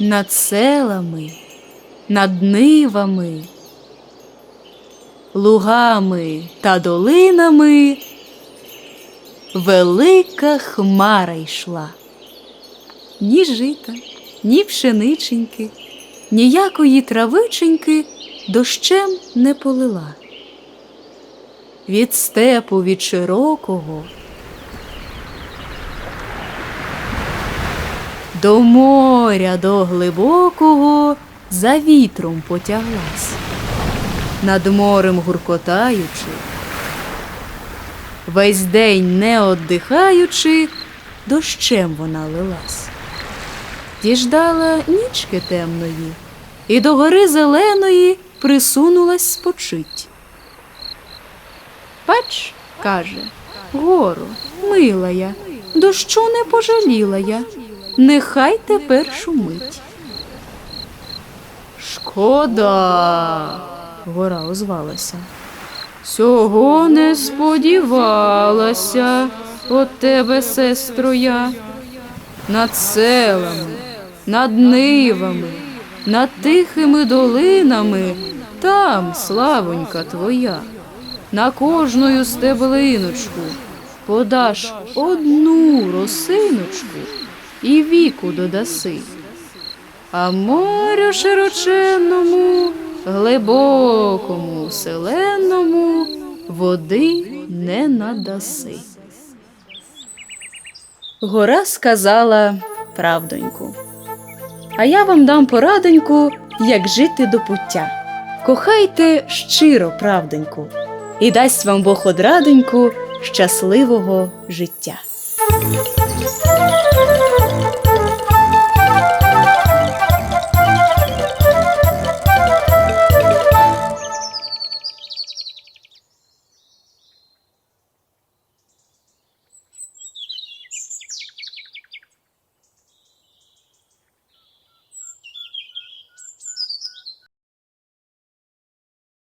над селами, над нивами, лугами та долинами велика хмара йшла. Ні жита, ні пшениченьки, ніякої травиченьки дощем не полила. Від степу від широкого до моря до глибокого за вітром потяглась, над морем гуркотаючи, весь день не оддихаючи, дощем вона лилась. Діждала нічки темної, і до гори зеленої присунулась спочить. Бач, каже, гору, мила я, дощу не пожаліла я, нехай тепер шумить. Шкода, гора озвалася. Цього не сподівалася от тебе, сестро, я. Над селами, над нивами, над тихими долинами, там славонька твоя. На кожною стеблиночку подаш одну росиночку і віку додаси. А морю широченному, глибокому, селенному води не надаси. Гора сказала правдоньку. А я вам дам порадоньку, як жити до пуття. Кохайте щиро правдоньку, і дасть вам Бог одрадоньку щасливого життя.